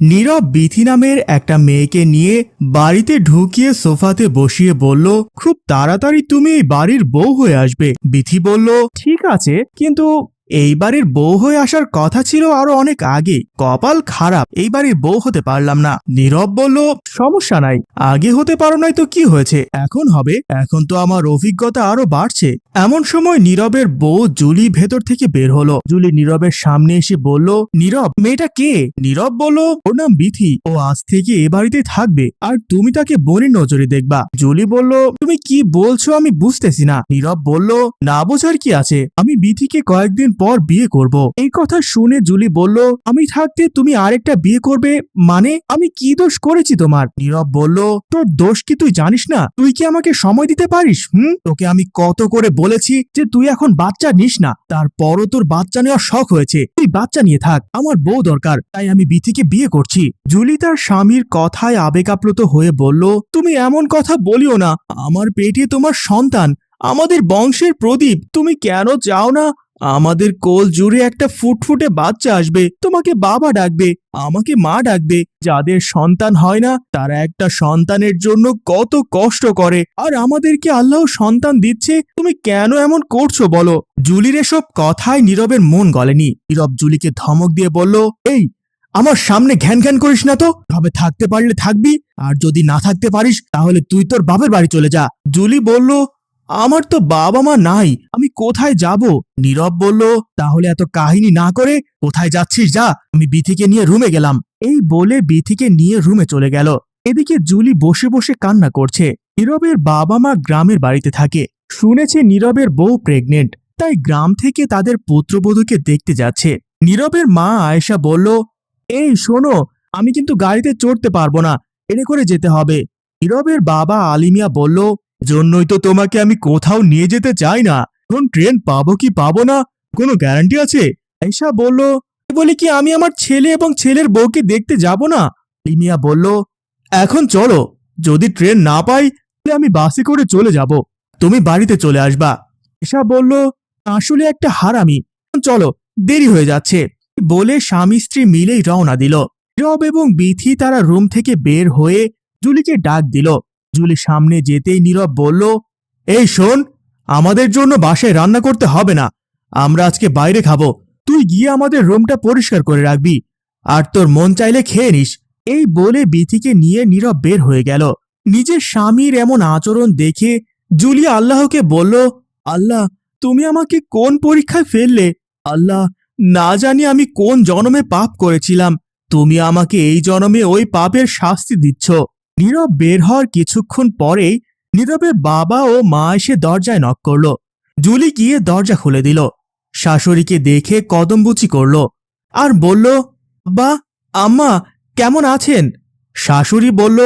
নীরব বিথি নামের একটা মেয়েকে নিয়ে বাড়িতে ঢুকিয়ে সোফাতে বসিয়ে বলল, খুব তাড়াতাড়ি তুমি এই বাড়ির বউ হয়ে আসবে। বিথি বলল, ঠিক আছে, কিন্তু এই বাড়ির বউ হয়ে আসার কথা ছিল আরও অনেক আগে কপাল খারাপ, এই বাড়ির বউ হতে পারলাম না। নীরব বলল, সমস্যা নাই, আগে হতে পারো নাই তো কি হয়েছে? এখন হবে, এখন তো আমার অভিজ্ঞতা আরও বাড়ছে। এমন সময় নীরবের বউ জুলি ভেতর থেকে বের হলো। জুলি নীরবের সামনে এসে বলল, নীরব, মেয়েটা কে? নীরব বলল, ওর নাম বিথি। ও আজ থেকে এ বাড়িতে থাকবে, আর তুমি তাকে বনের নজরে দেখবা। জুলি বলল, তুমি কি বলছো আমি বুঝতেছি না। নীরব বলল, না বোঝার কি আছে? আমি বিথিকে কয়েকদিন পর বিয়ে করব। এই কথা শুনে জুলি বলল, আমি থাকতে তুমি আরেকটা বিয়ে করবে? মানে আমি কি দোষ করেছি তোমার? নীরব বলল, তোর দোষ কি তুই জানিস না? তুই কি আমাকে সময় দিতে পারিস, হুম? তোকে আমি কত করে বলেছি যে তুই এখন বাচ্চা নিস না। তারপরও তোর বাচ্চা নেওয়ার শখ হয়েছে। তুই বাচ্চা নিয়ে থাক। আমার বউ দরকার, তাই আমি বিথিকে বিয়ে করছি। জুলি তার স্বামীর কথায় আবেগাপ্লুত হয়ে বলল, তুমি এমন কথা বলিও না। আমার পেটে তোমার সন্তান। আমাদের বংশের প্রদীপ। তুমি কেন চাও না? আমাদের কোল জুড়ে একটা ফুটফুটে বাচ্চা আসবে, তোমাকে বাবা ডাকবে, আমাকে মা ডাকবে। যাদের সন্তান হয় না, তারা একটা সন্তানের জন্য কত কষ্ট করে। আর আমাদেরকে আল্লাহ সন্তান দিচ্ছে, তুমি কেন এমন করছ বলো? জুলির এসব কথায় নীরবের মন গলেনি। নীরব জুলিকে ধমক দিয়ে বলল, এই, আমার সামনে ঘ্যান ঘ্যান করিস না তো। তবে থাকতে পারলে থাকবি, আর যদি না থাকতে পারিস, তাহলে তুই তোর বাপের বাড়ি চলে যা। জুলি বলল, আমার তো বাবা মা নাই, আমি কোথায় যাব? নীরব বলল, তাহলে এত কাহিনী না করে কোথায় যাচ্ছিস? যা, আমি বিথিকে নিয়ে রুমে গেলাম। এই বলে বিথিকে নিয়ে রুমে চলে গেল। এদিকে জুলি বসে বসে কান্না করছে। নীরবের বাবা মা গ্রামের বাড়িতে থাকে। শুনেছে নীরবের বউ প্রেগনেন্ট তাই গ্রাম থেকে তাদের পুত্রবধূকে দেখতে যাচ্ছে। নীরবের মা আয়েশা বলল, এই শোনো, আমি কিন্তু গাড়িতে চড়তে পারব না, এনে করে যেতে হবে। নীরবের বাবা আলিমিয়া বলল, জন্যই তো তোমাকে আমি কোথাও নিয়ে যেতে চাই না। কোন ট্রেন পাবো কি পাবো না, কোনো গ্যারান্টি আছে? আয়েশা বলল বলে কি, আমি আমার ছেলে এবং ছেলের বউকে দেখতে যাব না? আলিমিয়া বলল, এখন চলো, যদি ট্রেন না পাই, তাহলে আমি বাসে করে চলে যাব। তুমি বাড়িতে চলে আসবা। এসা বলল, আসলে একটা হারামি। চলো, দেরি হয়ে যাচ্ছে। বলে স্বামী স্ত্রী মিলেই রওনা দিল। রব এবং বিথি তারা রুম থেকে বের হয়ে জুলিকে ডাক দিল। জুলি সামনে যেতেই নীরব বলল, এই শোন আমাদের জন্য বাসায় রান্না করতে হবে না। আমরা আজকে বাইরে খাব। তুই গিয়ে আমাদের রুমটা পরিষ্কার করে রাখবি। আর তোর মন চাইলে খেয়ে নিস। এই বলে বিথিকে নিয়ে নীরব বের হয়ে গেল। নিজের স্বামীর এমন আচরণ দেখে জুলিয়া আল্লাহকে বলল, আল্লাহ, তুমি আমাকে কোন পরীক্ষায় ফেললে? আল্লাহ, না জানি আমি কোন জনমে পাপ করেছিলাম। তুমি আমাকে এই জনমে ওই পাপের শাস্তি দিচ্ছ। নীরব বের হওয়ার কিছুক্ষণ পরেই নীরবের বাবা ও মা এসে দরজায় নক করল। জুলি গিয়ে দরজা খুলে দিল। শাশুড়িকে দেখে কদমবুচি করল আর বলল বা আম্মা, কেমন আছেন? শাশুড়ি বলল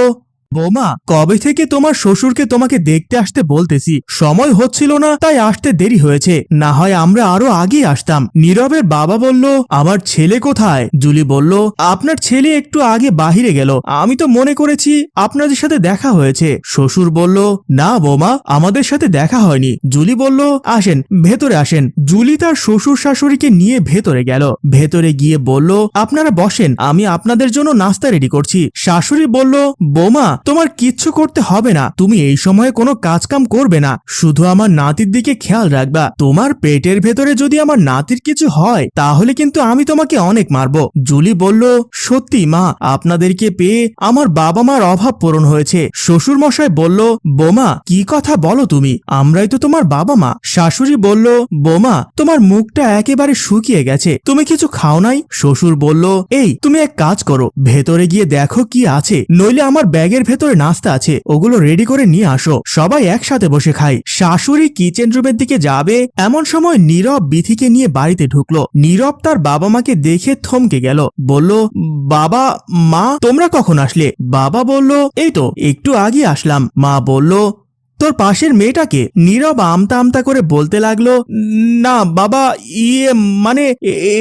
বৌমা, কবে থেকে তোমার শ্বশুরকে তোমাকে দেখতে আসতে বলতেছি? সময় হচ্ছিল না, তাই আসতে দেরি হয়েছে। না হয় আমরা আরও আগে আসতাম। নীরবের বাবা বলল, আমার ছেলে কোথায়? জুলি বলল, আপনার ছেলে একটু আগে বাহিরে গেল। আমি তো মনে করেছি আপনাদের সাথে দেখা হয়েছে। শ্বশুর বলল, না বৌমা, আমাদের সাথে দেখা হয়নি। জুলি বলল, আসেন, ভেতরে আসেন। জুলি তার শ্বশুর শাশুড়িকে নিয়ে ভেতরে গেল। ভেতরে গিয়ে বলল, আপনারা বসেন, আমি আপনাদের জন্য নাস্তা রেডি করছি। শাশুড়ি বলল, বৌমা তোমার কিচ্ছু করতে হবে না। তুমি এই সময়ে কোনো কাজকাম করবে না। শুধু আমার নাতির দিকে খেয়াল রাখবা। তোমার পেটের ভেতরে যদি আমার নাতির কিছু হয়, তাহলে কিন্তু আমি তোমাকে অনেক মারবো। জুলি বলল, সত্যি, মা, আপনাদেরকে পেয়ে আমার বাবা মার অভাব পূরণ হয়েছে। শ্বশুর মশাই বলল, বোমা, কি কথা বলো তুমি? আমরাই তো তোমার বাবা মা শাশুড়ি বলল, বোমা, তোমার মুখটা একেবারে শুকিয়ে গেছে। তুমি কিছু খাও নাই? শ্বশুর বলল, এই, তুমি এক কাজ করো। ভেতরে গিয়ে দেখো কি আছে। নইলে আমার ব্যাগের ভেতরে নাস্তা আছে, ওগুলো রেডি করে নিয়ে আসো। সবাই একসাথে বসে খাই শাশুড়ি কিচেন রুমের দিকে যাবে, এমন সময় নীরব বিথিকে নিয়ে বাড়িতে ঢুকলো। নীরব তার বাবা মাকে দেখে থমকে গেল। বলল, বাবা, মা, তোমরা কখন আসলে? বাবা বলল, এই তো, একটু আগে আসলাম। মা বলল তোর পাশের মেয়েটাকে নীরব আমতা আমতা করে বলতে লাগল, না, বাবা ইয়ে মানে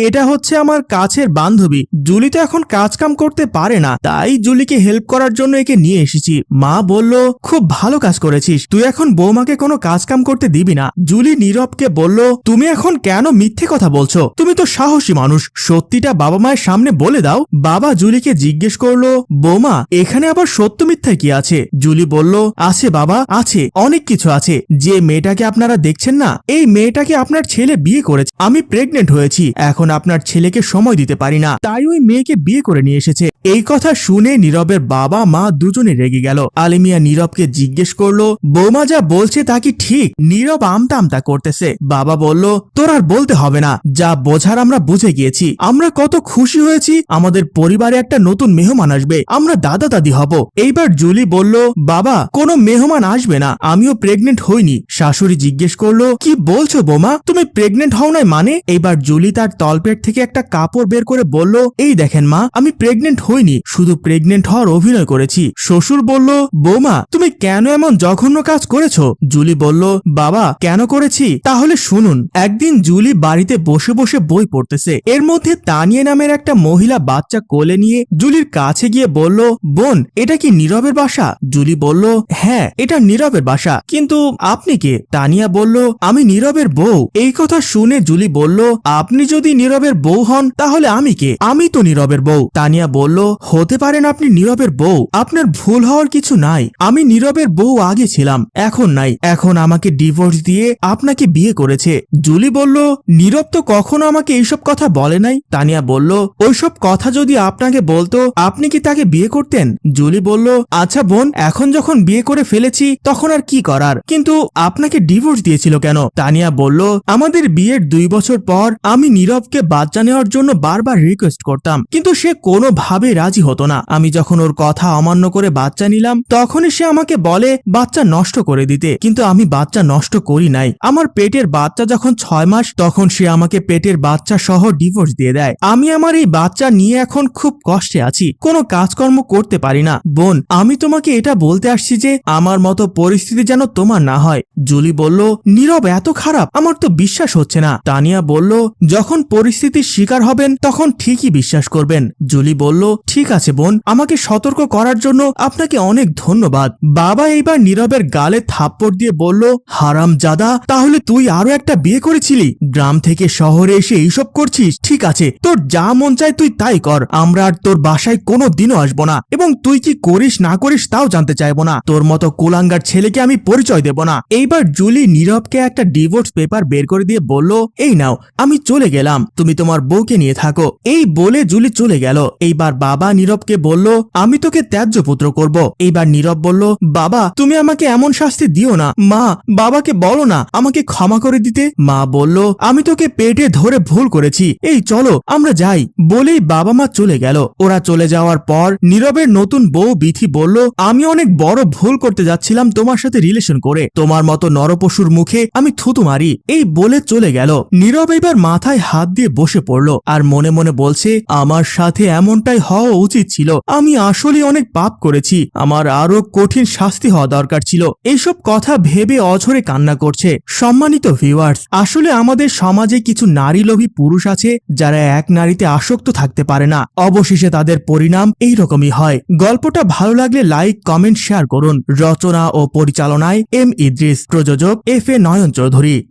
এটা হচ্ছে আমার কাছের বান্ধবী। জুলি তো এখন কাজ কাম করতে পারে না, তাই জুলিকে হেল্প করার জন্য একে নিয়ে এসেছি। মা বলল, খুব ভালো কাজ করেছিস। তুই এখন বৌমাকে কোনো কাজ কাম করতে দিবি না। জুলি নীরবকে বলল, তুমি এখন কেন মিথ্যে কথা বলছো? তুমি তো সাহসী মানুষ। সত্যিটা বাবা মায়ের সামনে বলে দাও। বাবা জুলিকে জিজ্ঞেস করল, বৌমা, এখানে আবার সত্য মিথ্যা কি আছে? জুলি বলল, আছে বাবা, আছে। অনেক কিছু আছে। যে মেয়েটাকে আপনারা দেখছেন না, এই মেয়েটাকে আপনার ছেলে বিয়ে করেছে। আমি প্রেগনেন্ট হয়েছি, এখন আপনার ছেলেকে সময় দিতে পারি না। তাই ওই মেয়েকে বিয়ে করে নিয়ে এসেছে। এই কথা শুনে নীরবের বাবা, মা দুজনে রেগে গেল। আলিমিয়া নীরবকে জিজ্ঞেস করল, বৌমা যা বলছে তা কি ঠিক? নীরব আমতা আমতা করতেছে। বাবা বলল, তোর আর বলতে হবে না। যা বোঝার আমরা বুঝে গিয়েছি। আমরা কত খুশি হয়েছি। আমাদের পরিবারে একটা নতুন মেহমান আসবে। আমরা দাদা দাদি হব। এইবার জুলি বলল, বাবা, কোনো মেহমান আসবে না। আমিও প্রেগনেন্ট হইনি। শাশুড়ি জিজ্ঞেস করল, কি বলছো বোমা? তুমি প্রেগনেন্ট হও নাই মানে? এইবার জুলি তার তলপেট থেকে একটা কাপড় বের করে বলল, এই দেখেন মা, আমি প্রেগনেন্ট হইনি, শুধু প্রেগনেন্ট হওয়ার অভিনয় করেছি। শ্বশুর বলল, বৌমা, তুমি কেন এমন জঘন্য কাজ করেছ? জুলি বলল, বাবা, কেন করেছি? তাহলে শুনুন, একদিন জুলি বাড়িতে বসে বসে বই পড়তেছে। এর মধ্যে তানিয়া নামের একটা মহিলা বাচ্চা কোলে নিয়ে জুলির কাছে গিয়ে বলল, বোন, এটা কি নীরবের বাসা? জুলি বলল হ্যাঁ এটা নীরবের বাসা। কিন্তু আপনি কে? তানিয়া বলল, আমি নীরবের বউ। এই কথা শুনে জুলি বলল, আপনি যদি নীরবের বউ হন, তাহলে আমি কে? আমি তো নীরবের বউ। তানিয়া বলল, হতে পারেন আপনি নীরবের বউ। আপনার ভুল হওয়ার কিছু নাই। আমি নীরবের বউ আগে ছিলাম, এখন নাই। এখন আমাকে ডিভোর্স দিয়ে আপনাকে বিয়ে করেছে। জুলি বলল, নীরব তো কখনো আমাকে এইসব কথা বলে নাই? তানিয়া বলল, ওইসব কথা যদি আপনাকে বলতো, আপনি কি তাকে বিয়ে করতেন? জুলি বলল আচ্ছা বোন, এখন যখন বিয়ে করে ফেলেছি, তখন কি করার? কিন্তু আপনাকে ডিভোর্স দিয়েছিল কেন? তানিয়া বলল, আমাদের বিয়ের দুই বছর পর আমি নীরবকে বাচ্চা নেওয়ার জন্য বারবার রিকোয়েস্ট করতাম, কিন্তু সে কোনোভাবে রাজি হতো না। আমি যখন ওর কথা অমান্য করে বাচ্চা নিলাম, তখনই সে আমাকে বলে, বাচ্চা নষ্ট করে দিতে। কিন্তু আমি বাচ্চা নষ্ট করি নাই। আমার পেটের বাচ্চা যখন ছয় মাস, তখন সে আমাকে পেটের বাচ্চা সহ ডিভোর্স দিয়ে দেয়। আমি আমার এই বাচ্চা নিয়ে এখন খুব কষ্টে আছি। কোনো কাজকর্ম করতে পারি না। বোন, আমি তোমাকে এটা বলতে আসছি যে, আমার মতো পরিস্থিতি যেন তোমার না হয়। জুলি বলল, নীরব, এত খারাপ, আমার তো বিশ্বাস হচ্ছে না। তানিয়া বলল, যখন পরিস্থিতির শিকার হবেন, তখন ঠিকই বিশ্বাস করবেন। জুলি বলল, ঠিক আছে বোন, আমাকে সতর্ক করার জন্য আপনাকে অনেক ধন্যবাদ। বাবা এইবার নীরবের গালে থাপ্পড় দিয়ে বলল, হারাম জাদা, তাহলে তুই আরও একটা বিয়ে করেছিলি? গ্রাম থেকে শহরে এসে এইসব করছিস? ঠিক আছে, তোর যা মন চায় তুই তাই কর। আমরা আর তোর বাসায় কোনো দিনও আসব না। এবং তুই কি করিস না করিস তাও জানতে চাইব না। তোর মতো কুলাঙ্গার ছেলেকে আমি পরিচয় দেব না। এইবার জুলি নীরবকে একটা ডিভোর্স পেপার বের করে দিয়ে বলল, এই নাও, আমি চলে গেলাম, তুমি তোমার বউকে নিয়ে থাকো। এই বলে জুলি চলে গেল। এইবার বাবা নীরবকে বলল, আমি তোকে ত্যায্য পুত্র করব। এইবার নীরব বলল, বাবা, তুমি আমাকে এমন শাস্তি দিও না। মা, বাবাকে বলো না, আমাকে ক্ষমা করে দিতে। মা বলল, আমি তোকে পেটে ধরে ভুল করেছি। এই চলো, আমরা যাই। বলেই বাবা মা চলে গেল। ওরা চলে যাওয়ার পর নীরবের নতুন বউ বিথি বলল, আমি অনেক বড় ভুল করতে যাচ্ছিলাম, তোমার সাথে রিলেশন করে। তোমার মতো নরপশুর মুখে আমি থুতু মারি। এই বলে চলে গেল। নীরব এবার মাথায় হাত দিয়ে বসে পড়ল আর মনে মনে বলছে, আমার সাথে এমনটাই হওয়া উচিত ছিল। আমি আসলে অনেক পাপ করেছি। আমার আরও কঠিন শাস্তি হওয়া দরকার ছিল। এইসব কথা ভেবে অঝরে কান্না করছে। সম্মানিত ভিউয়ার্স আসলে আমাদের সমাজে কিছু নারী লোভী পুরুষ আছে যারা এক নারীতে আসক্ত থাকতে পারে না। অবশেষে তাদের পরিণাম এই রকমই হয়। গল্পটা ভালো লাগলে লাইক কমেন্ট শেয়ার করুন। রচনা ও পরিচালনায় এম ইদ্রিস প্রযোজক এফ এ নয়ন চৌধুরী।